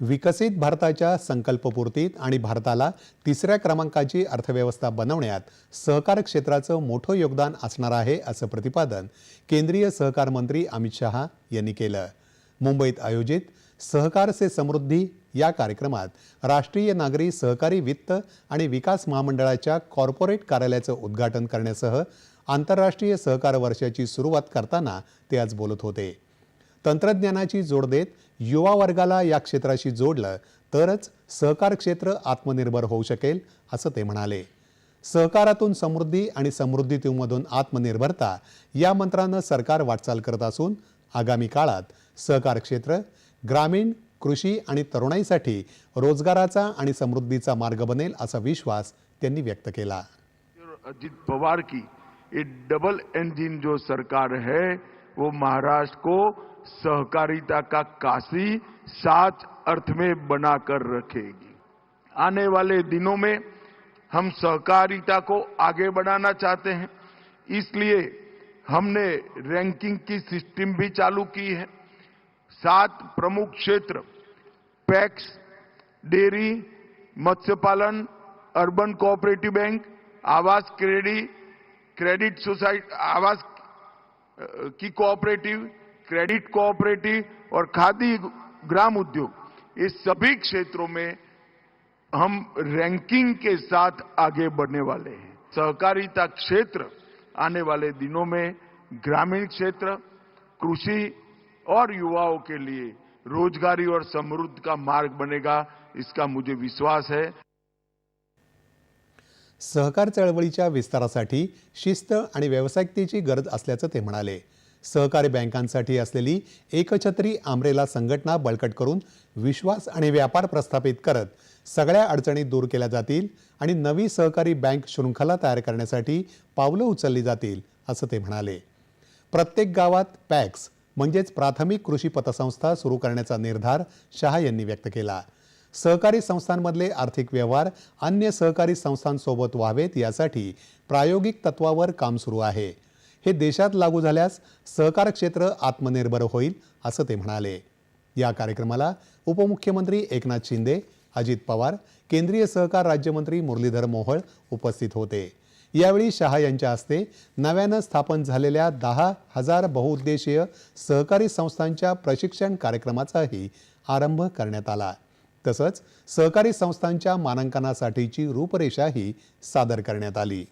विकसित भारताच्या संकल्पपूर्तीत आणि भारताला तिसऱ्या क्रमांकाची अर्थव्यवस्था बनवण्यात सहकार क्षेत्राचं मोठं योगदान असणार आहे असं प्रतिपादन केंद्रीय सहकार मंत्री अमित शहा यांनी केलं. मुंबईत आयोजित सहकार से समृद्धी या कार्यक्रमात राष्ट्रीय नागरी सहकारी वित्त आणि विकास महामंडळाच्या कॉर्पोरेट कार्यालयाचं उद्घाटन करण्यासह आंतरराष्ट्रीय सहकार वर्षाची सुरुवात करताना ते आज बोलत होते. तंत्रज्ञानाची जोड देत युवा वर्गाला या क्षेत्राशी जोडलं तरच सहकार क्षेत्र आत्मनिर्भर होऊ शकेल असं ते म्हणाले. सहकारातून समृद्धी आणि समृद्धीतूमधून आत्मनिर्भरता या मंत्रानं सरकार वाटचाल करत असून आगामी काळात सहकार क्षेत्र ग्रामीण कृषी आणि तरुणाईसाठी रोजगाराचा आणि समृद्धीचा मार्ग बनेल असा विश्वास त्यांनी व्यक्त केला. अजित पवार की ये डबल इंजिन जो सरकार है वो महाराष्ट्र को सहकारिता का काशी साच अर्थ में बनाकर रखेगी। आने वाले दिनों में हम सहकारिता को आगे बढ़ाना चाहते हैं। इसलिए हमने रैंकिंग की सिस्टम भी चालू की है। सात प्रमुख क्षेत्र, पैक्स, डेयरी मत्स्य पालन अर्बन कोऑपरेटिव बैंक, आवास क्रेडिट क्रेडिट सोसाइटी, आवास की कोऑपरेटिव क्रेडिट कोऑपरेटिव और खादी ग्राम उद्योग इस सभी क्षेत्रों में हम रैंकिंग के साथ आगे बढ़ने वाले हैं। सहकारिता क्षेत्र आने वाले दिनों में ग्रामीण क्षेत्र कृषी और युवाओं के लिए रोजगारी और समृद्ध का मार्ग बनेगा इसका मुझे विश्वास है। सहकार चळवळीच्या विस्तारासाठी शिस्त आणि व्यावसायिकतेची गरज असल्याचं ते म्हणाले. सहकारी बँकांसाठी असलेली एकछत्री आमरेला संघटना बळकट करून विश्वास आणि व्यापार प्रस्थापित करत सगळ्या अडचणी दूर केल्या जातील आणि नवी सहकारी बँक शृंखला तयार करण्यासाठी पावलं उचलली जातील असं ते म्हणाले. प्रत्येक गावात पॅक्स म्हणजेच प्राथमिक कृषी पतसंस्था सुरू करण्याचा निर्धार शहा यांनी व्यक्त केला. सहकारी संस्थांमधले आर्थिक व्यवहार अन्य सहकारी संस्थांसोबत व्हावेत यासाठी प्रायोगिक तत्वावर काम सुरू आहे. हे देशात लागू झाल्यास सहकार क्षेत्र आत्मनिर्भर होईल असं ते म्हणाले. या कार्यक्रमाला उपमुख्यमंत्री एकनाथ शिंदे अजित पवार केंद्रीय सहकार राज्यमंत्री मुरलीधर मोहोळ उपस्थित होते. यावेळी शहा यांच्या हस्ते नव्यानं स्थापन झालेल्या दहा हजार बहुउद्देशीय सहकारी संस्थांच्या प्रशिक्षण कार्यक्रमाचाही आरंभ करण्यात आला. तसंच सहकारी संस्थांच्या मानांकनासाठीची रूपरेषाही सादर करण्यात आली.